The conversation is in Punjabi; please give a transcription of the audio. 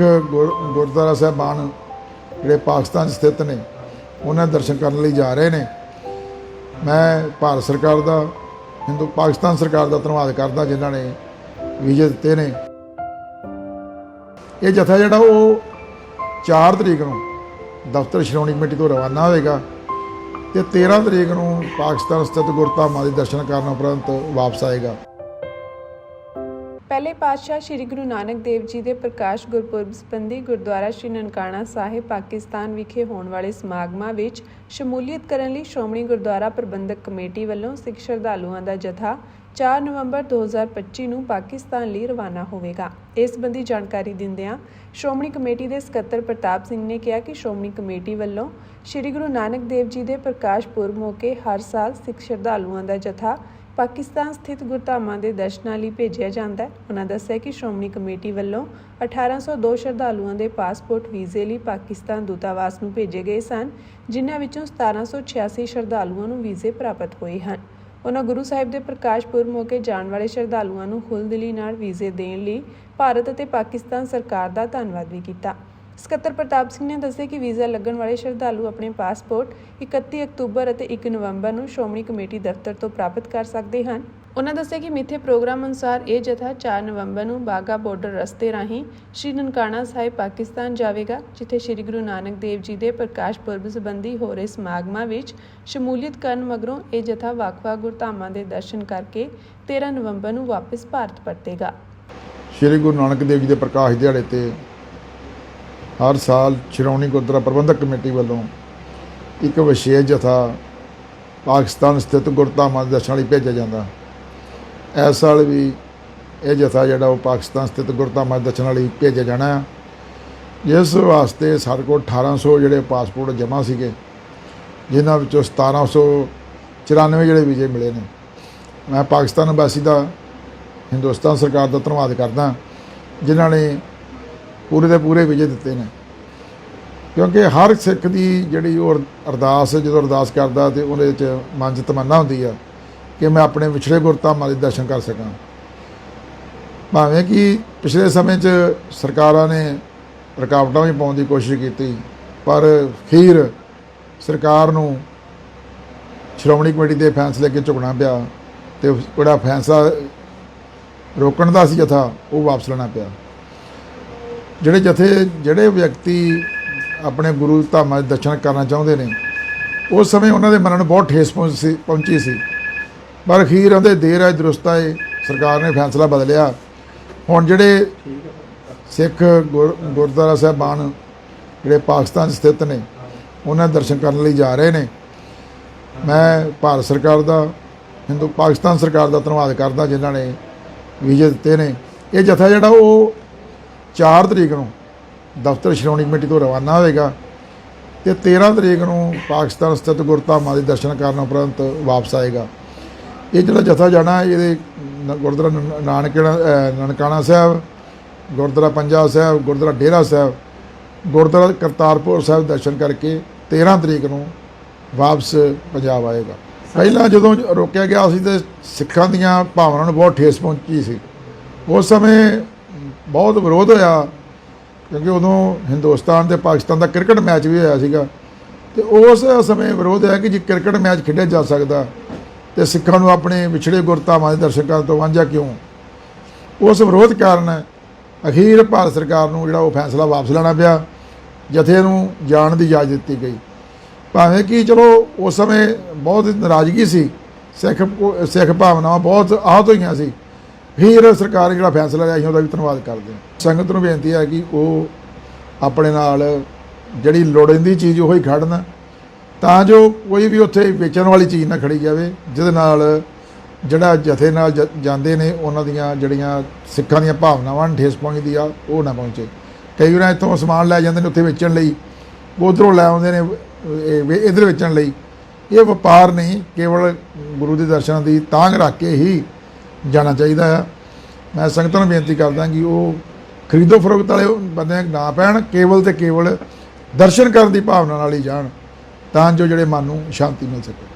ਸਿੱਖ ਗੁਰ- ਗੁਰਦੁਆਰਾ ਸਾਹਿਬਾਨ ਜਿਹੜੇ ਪਾਕਿਸਤਾਨ ਸਥਿਤ ਨੇ, ਉਹਨਾਂ ਦਰਸ਼ਨ ਕਰਨ ਲਈ ਜਾ ਰਹੇ ਨੇ। ਮੈਂ ਭਾਰਤ ਸਰਕਾਰ ਦਾ, ਹਿੰਦੂ, ਪਾਕਿਸਤਾਨ ਸਰਕਾਰ ਦਾ ਧੰਨਵਾਦ ਕਰਦਾ ਜਿਨ੍ਹਾਂ ਨੇ ਵੀਜ਼ੇ ਦਿੱਤੇ ਨੇ। ਇਹ ਜਥਾ ਜਿਹੜਾ ਉਹ 4 ਤਰੀਕ ਨੂੰ ਦਫ਼ਤਰ ਸ਼੍ਰੋਮਣੀ ਕਮੇਟੀ ਤੋਂ ਰਵਾਨਾ ਹੋਵੇਗਾ ਤੇ 13 ਤਰੀਕ ਨੂੰ ਪਾਕਿਸਤਾਨ ਸਥਿਤ ਗੁਰਧਾਮਾਂ ਦੇ ਦਰਸ਼ਨ ਕਰਨ ਉਪਰੰਤ ਵਾਪਸ ਆਏਗਾ। ਪਹਿਲੇ ਪਾਤਸ਼ਾਹ ਸ੍ਰੀ ਗੁਰੂ ਨਾਨਕ ਦੇਵ ਜੀ ਦੇ ਪ੍ਰਕਾਸ਼ ਗੁਰਪੁਰਬ ਸੰਬੰਧੀ ਗੁਰਦੁਆਰਾ ਸ੍ਰੀ ਨਨਕਾਣਾ ਸਾਹਿਬ, ਪਾਕਿਸਤਾਨ ਵਿਖੇ ਹੋਣ ਵਾਲੇ ਸਮਾਗਮਾਂ ਵਿੱਚ ਸ਼ਮੂਲੀਅਤ ਕਰਨ ਲਈ ਸ਼੍ਰੋਮਣੀ ਗੁਰਦੁਆਰਾ ਪ੍ਰਬੰਧਕ ਕਮੇਟੀ ਵੱਲੋਂ ਸਿੱਖ ਸ਼ਰਧਾਲੂਆਂ ਦਾ ਜਥਾ 4 ਨਵੰਬਰ 2025 ਨੂੰ ਪਾਕਿਸਤਾਨ ਲਈ ਰਵਾਨਾ ਹੋਵੇਗਾ। ਇਸ ਸੰਬੰਧੀ ਜਾਣਕਾਰੀ ਦਿੰਦਿਆਂ ਸ਼੍ਰੋਮਣੀ ਕਮੇਟੀ ਦੇ ਸਕੱਤਰ ਪ੍ਰਤਾਪ ਸਿੰਘ ਨੇ ਕਿਹਾ ਕਿ ਸ਼੍ਰੋਮਣੀ ਕਮੇਟੀ ਵੱਲੋਂ ਸ੍ਰੀ ਗੁਰੂ ਨਾਨਕ ਦੇਵ ਜੀ ਦੇ ਪ੍ਰਕਾਸ਼ ਪੁਰਬ ਮੌਕੇ ਹਰ ਸਾਲ ਸਿੱਖ ਸ਼ਰਧਾਲੂਆਂ ਦਾ ਜਥਾ ਪਾਕਿਸਤਾਨ ਸਥਿਤ ਗੁਰਧਾਮਾਂ ਦੇ ਦਰਸ਼ਨਾਂ ਲਈ ਭੇਜਿਆ ਜਾਂਦਾ ਹੈ। ਉਹਨਾਂ ਦੱਸਿਆ ਕਿ ਸ਼੍ਰੋਮਣੀ ਕਮੇਟੀ ਵੱਲੋਂ 1802 ਸ਼ਰਧਾਲੂਆਂ ਦੇ ਪਾਸਪੋਰਟ ਵੀਜ਼ੇ ਲਈ ਪਾਕਿਸਤਾਨ ਦੂਤਾਵਾਸ ਨੂੰ ਭੇਜੇ ਗਏ ਸਨ, ਜਿਨ੍ਹਾਂ ਵਿੱਚੋਂ 1786 ਸ਼ਰਧਾਲੂਆਂ ਨੂੰ ਵੀਜ਼ੇ ਪ੍ਰਾਪਤ ਹੋਏ ਹਨ। ਉਹਨਾਂ ਗੁਰੂ ਸਾਹਿਬ ਦੇ ਪ੍ਰਕਾਸ਼ ਪੁਰਬ ਮੌਕੇ ਜਾਣ ਵਾਲੇ ਸ਼ਰਧਾਲੂਆਂ ਨੂੰ ਖੁੱਲ੍ਹਦਿਲੀ ਨਾਲ ਵੀਜ਼ੇ ਦੇਣ ਲਈ ਭਾਰਤ ਅਤੇ ਪਾਕਿਸਤਾਨ ਸਰਕਾਰ ਦਾ ਧੰਨਵਾਦ ਵੀ ਕੀਤਾ। ਸਕੱਤਰ ਪ੍ਰਤਾਪ ਸਿੰਘ ਨੇ ਦੱਸਿਆ ਕਿ ਵੀਜ਼ਾ ਲੱਗਣ ਵਾਲੇ ਸ਼ਰਧਾਲੂ ਆਪਣੇ ਪਾਸਪੋਰਟ 31 ਅਕਤੂਬਰ ਅਤੇ 1 ਨਵੰਬਰ ਨੂੰ ਸ਼੍ਰੋਮਣੀ ਕਮੇਟੀ ਦਫ਼ਤਰ ਤੋਂ ਪ੍ਰਾਪਤ ਕਰ ਸਕਦੇ ਹਨ। ਉਹਨਾਂ ਦੱਸਿਆ ਕਿ ਮਿੱਥੇ ਪ੍ਰੋਗਰਾਮ ਅਨੁਸਾਰ ਇਹ ਜਥਾ 4 ਨਵੰਬਰ ਨੂੰ ਬਾਗਾ ਬਾਰਡਰ ਰਸਤੇ ਰਾਹੀਂ ਸ਼੍ਰੀ ਨਨਕਾਣਾ ਸਾਹਿਬ, ਪਾਕਿਸਤਾਨ ਜਾਵੇਗਾ, ਜਿੱਥੇ ਸ਼੍ਰੀ ਗੁਰੂ ਨਾਨਕ ਦੇਵ ਜੀ ਦੇ ਪ੍ਰਕਾਸ਼ ਪੁਰਬ ਸੰਬੰਧੀ ਹੋ ਰਹੇ ਸਮਾਗਮਾਂ ਵਿੱਚ ਸ਼ਮੂਲੀਅਤ ਕਰਨ ਮਗਰੋਂ ਇਹ ਜਥਾ ਵੱਖ-ਵੱਖ ਗੁਰਧਾਮਾਂ ਦੇ ਦਰਸ਼ਨ ਕਰਕੇ 13 ਨਵੰਬਰ ਨੂੰ ਵਾਪਸ ਭਾਰਤ ਪਰਤੇਗਾ। ਸ਼੍ਰੀ ਗੁਰੂ ਨਾਨਕ ਦੇਵ ਜੀ ਦੇ ਪ੍ਰਕਾਸ਼ ਦਿਹਾੜੇ ਤੇ ਹਰ ਸਾਲ ਸ਼੍ਰੋਮਣੀ ਗੁਰਦੁਆਰਾ ਪ੍ਰਬੰਧਕ ਕਮੇਟੀ ਵੱਲੋਂ ਇੱਕ ਵਿਸ਼ੇਸ਼ ਜਥਾ ਪਾਕਿਸਤਾਨ ਸਥਿਤ ਗੁਰਧਾਮਾਂ ਦੇ ਦਰਸ਼ਨ ਲਈ ਭੇਜਿਆ ਜਾਂਦਾ। ਇਸ ਸਾਲ ਵੀ ਇਹ ਜਥਾ ਜਿਹੜਾ ਉਹ ਪਾਕਿਸਤਾਨ ਸਥਿਤ ਗੁਰਧਾਮਾਂ ਦੇ ਦਰਸ਼ਨ ਲਈ ਭੇਜਿਆ ਜਾਣਾ ਹੈ। ਜਿਸ ਵਾਸਤੇ ਸਾਡੇ ਕੋਲ 1800 ਜਿਹੜੇ ਪਾਸਪੋਰਟ ਜਮ੍ਹਾਂ ਸੀਗੇ, ਜਿਨ੍ਹਾਂ ਵਿੱਚੋਂ 1794 ਜਿਹੜੇ ਵੀਜ਼ੇ ਮਿਲੇ ਨੇ। ਮੈਂ ਪਾਕਿਸਤਾਨ ਅੰਬੈਸੀ ਦਾ, ਹਿੰਦੁਸਤਾਨ ਸਰਕਾਰ ਦਾ ਧੰਨਵਾਦ ਕਰਦਾ, ਜਿਨ੍ਹਾਂ ਨੇ ਪੂਰੇ ਦੇ ਪੂਰੇ ਵਿਜੇ ਦਿੱਤੇ ਨੇ। ਕਿਉਂਕਿ ਹਰ ਸਿੱਖ ਦੀ ਜਿਹੜੀ ਉਹ ਅਰ- ਅਰਦਾਸ ਜਦੋਂ ਅਰਦਾਸ ਕਰਦਾ ਤੇ ਉਹਦੇ ਵਿੱਚ ਮਨ 'ਚ ਤਮੰਨਾ ਹੁੰਦੀ ਆ ਕਿ ਮੈਂ ਆਪਣੇ ਵਿਛੜੇ ਗੁਰਧਾਮਾਂ ਦੇ ਦਰਸ਼ਨ ਕਰ ਸਕਾਂ। ਭਾਵੇਂ ਕਿ ਪਿਛਲੇ ਸਮੇਂ 'ਚ ਸਰਕਾਰਾਂ ਨੇ ਰੁਕਾਵਟਾਂ ਵੀ ਪਾਉਣ ਦੀ ਕੋਸ਼ਿਸ਼ ਕੀਤੀ, ਪਰ ਖੀਰ ਸਰਕਾਰ ਨੂੰ ਸ਼੍ਰੋਮਣੀ ਕਮੇਟੀ ਦੇ ਫੈਸਲੇ ਅੱਗੇ ਝੁਕਣਾ ਪਿਆ ਤੇ ਜਿਹੜਾ ਫੈਸਲਾ ਰੋਕਣ ਦਾ ਸੀ ਜਥਾ ਉਹ ਵਾਪਸ ਲੈਣਾ ਪਿਆ। ਜਿਹੜੇ ਜਥੇ ਜਿਹੜੇ ਵਿਅਕਤੀ ਆਪਣੇ ਗੁਰੂ ਧਾਮਾਂ ਦੇ ਦਰਸ਼ਨ ਕਰਨਾ ਚਾਹੁੰਦੇ ਨੇ, ਉਸ ਸਮੇਂ ਉਹਨਾਂ ਦੇ ਮਨਾਂ ਨੂੰ ਬਹੁਤ ਠੇਸ ਪਹੁੰਚ ਸੀ, ਪਹੁੰਚੀ ਸੀ। ਪਰ ਅਖੀਰ ਉਹਦੇ ਦੇਰ ਹੈ ਦਰੁਸਤ ਹੈ ਸਰਕਾਰ ਨੇ ਫੈਸਲਾ ਬਦਲਿਆ। ਹੁਣ ਜਿਹੜੇ ਸਿੱਖ ਗੁਰ- ਗੁਰਦੁਆਰਾ ਸਾਹਿਬਾਨ ਜਿਹੜੇ ਪਾਕਿਸਤਾਨ 'ਚ ਸਥਿਤ ਨੇ, ਉਹਨਾਂ ਦਰਸ਼ਨ ਕਰਨ ਲਈ ਜਾ ਰਹੇ ਨੇ। ਮੈਂ ਭਾਰਤ ਸਰਕਾਰ ਦਾ, ਹਿੰਦੂ, ਪਾਕਿਸਤਾਨ ਸਰਕਾਰ ਦਾ ਧੰਨਵਾਦ ਕਰਦਾ, ਜਿਨ੍ਹਾਂ ਨੇ ਵੀਜ਼ੇ ਦਿੱਤੇ ਨੇ। ਇਹ ਜਥਾ ਜਿਹੜਾ ਉਹ 4 ਤਰੀਕ ਨੂੰ ਦਫ਼ਤਰ ਸ਼੍ਰੋਮਣੀ ਕਮੇਟੀ ਤੋਂ ਰਵਾਨਾ ਹੋਵੇਗਾ ਤੇ 13 ਤਰੀਕ ਨੂੰ ਪਾਕਿਸਤਾਨ ਸਥਿਤ ਗੁਰਧਾਮਾਂ ਦੇ ਦਰਸ਼ਨ ਕਰਨ ਉਪਰੰਤ ਵਾਪਸ ਆਏਗਾ। ਇਹ ਜਿਹੜਾ ਜਥਾ ਜਾਣਾ ਇਹਦੇ ਗੁਰਦੁਆਰਾ ਨਨ- ਨਾਨਕਣਾ ਨਨਕਾਣਾ ਸਾਹਿਬ, ਗੁਰਦੁਆਰਾ ਪੰਜਾ ਸਾਹਿਬ, ਗੁਰਦੁਆਰਾ ਡੇਰਾ ਸਾਹਿਬ, ਗੁਰਦੁਆਰਾ ਕਰਤਾਰਪੁਰ ਸਾਹਿਬ ਦਰਸ਼ਨ ਕਰਕੇ 13 ਤਰੀਕ ਨੂੰ ਵਾਪਸ ਪੰਜਾਬ ਆਏਗਾ। ਪਹਿਲਾਂ ਜਦੋਂ ਰੋਕਿਆ ਗਿਆ ਸੀ ਤੇ ਸਿੱਖਾਂ ਦੀਆਂ ਭਾਵਨਾਵਾਂ ਨੂੰ ਬਹੁਤ ਠੇਸ ਪਹੁੰਚੀ ਸੀ। ਉਸ ਸਮੇਂ ਬਹੁਤ ਵਿਰੋਧ ਹੋਇਆ, ਕਿਉਂਕਿ ਉਦੋਂ ਹਿੰਦੁਸਤਾਨ ਤੇ ਪਾਕਿਸਤਾਨ ਦਾ ਕ੍ਰਿਕਟ ਮੈਚ ਵੀ ਹੋਇਆ ਸੀਗਾ। ਤੇ ਉਸ ਸਮੇਂ ਵਿਰੋਧ ਹੈ ਕਿ ਜੇ ਕ੍ਰਿਕਟ ਮੈਚ ਖੇਡਿਆ ਜਾ ਸਕਦਾ, ਤੇ ਸਿੱਖਾਂ ਨੂੰ ਆਪਣੇ ਵਿਛੜੇ ਗੁਰਤਾਵਾਂ ਦੇ ਦਰਸ਼ਕਾਂ ਤੋਂ ਵਾਂਝਾ ਕਿਉਂ? ਉਸ ਵਿਰੋਧ ਕਾਰਨ ਅਖੀਰ ਭਾਰਤ ਸਰਕਾਰ ਨੂੰ ਜਿਹੜਾ ਉਹ ਫੈਸਲਾ ਵਾਪਸ ਲੈਣਾ ਪਿਆ, ਜਥੇ ਨੂੰ ਜਾਣ ਦੀ ਇਜਾਜ਼ਤ ਦਿੱਤੀ ਗਈ। ਭਾਵੇਂ ਕਿ ਚਲੋ ਉਸ ਸਮੇਂ ਬਹੁਤ ਨਾਰਾਜ਼ਗੀ ਸੀ, ਸਿੱਖ ਸਿੱਖ ਭਾਵਨਾਵਾਂ ਬਹੁਤ ਆਹਤ ਹੋਈਆਂ ਸੀ ਫਿਰ ਸਰਕਾਰ ਜਿਹੜਾ ਫੈਸਲਾ ਲਿਆ ਅਸੀਂ ਉਹਦਾ ਵੀ ਧੰਨਵਾਦ ਕਰਦੇ ਹਾਂ। ਸੰਗਤ ਨੂੰ ਬੇਨਤੀ ਹੈ ਕਿ ਉਹ ਆਪਣੇ ਨਾਲ ਜਿਹੜੀ ਲੋੜੀਂਦੀ ਚੀਜ਼ ਉਹੀ ਖੜਨ, ਤਾਂ ਜੋ ਕੋਈ ਵੀ ਉੱਥੇ ਵੇਚਣ ਵਾਲੀ ਚੀਜ਼ ਨਾ ਖੜੀ ਜਾਵੇ, ਜਿਹਦੇ ਨਾਲ ਜਿਹੜਾ ਜਥੇ ਨਾਲ ਜ- ਜਾਂਦੇ ਨੇ, ਉਹਨਾਂ ਦੀਆਂ ਜਿਹੜੀਆਂ ਸਿੱਖਾਂ ਦੀਆਂ ਭਾਵਨਾਵਾਂ ਨੂੰ, ਠੇਸ ਪਹੁੰਚਦੀ ਆ, ਉਹ ਨਾ ਪਹੁੰਚੇ। ਕਈ ਵਾਰ ਇੱਥੋਂ ਸਮਾਨ ਲੈ ਜਾਂਦੇ ਨੇ ਉੱਥੇ ਵੇਚਣ ਲਈ, ਉਧਰੋਂ ਲੈ ਆਉਂਦੇ ਨੇ, ਇਹ ਵੇਚਣ ਲਈ। ਇਹ ਵਪਾਰ ਨਹੀਂ, ਕੇਵਲ ਗੁਰੂ ਦੇ ਦਰਸ਼ਨਾਂ ਦੀ ਤਾਂਗ ਰੱਖ ਕੇ ਹੀ ਜਾਣਾ ਚਾਹੀਦਾ ਆ ਮੈਂ ਸੰਗਤਾਂ ਨੂੰ ਬੇਨਤੀ ਕਰਦਾ ਕਿ ਉਹ ਖਰੀਦੋ ਫਰੋਖਤ ਵਾਲੇ ਬੰਦੇ ਨਾ ਪੈਣ, ਕੇਵਲ ਤੇ ਕੇਵਲ ਦਰਸ਼ਨ ਕਰਨ ਦੀ ਭਾਵਨਾ ਨਾਲ ਹੀ ਜਾਣ, ਤਾਂ ਜੋ ਜਿਹੜੇ ਮਨ ਨੂੰ ਸ਼ਾਂਤੀ ਮਿਲ ਸਕੇ।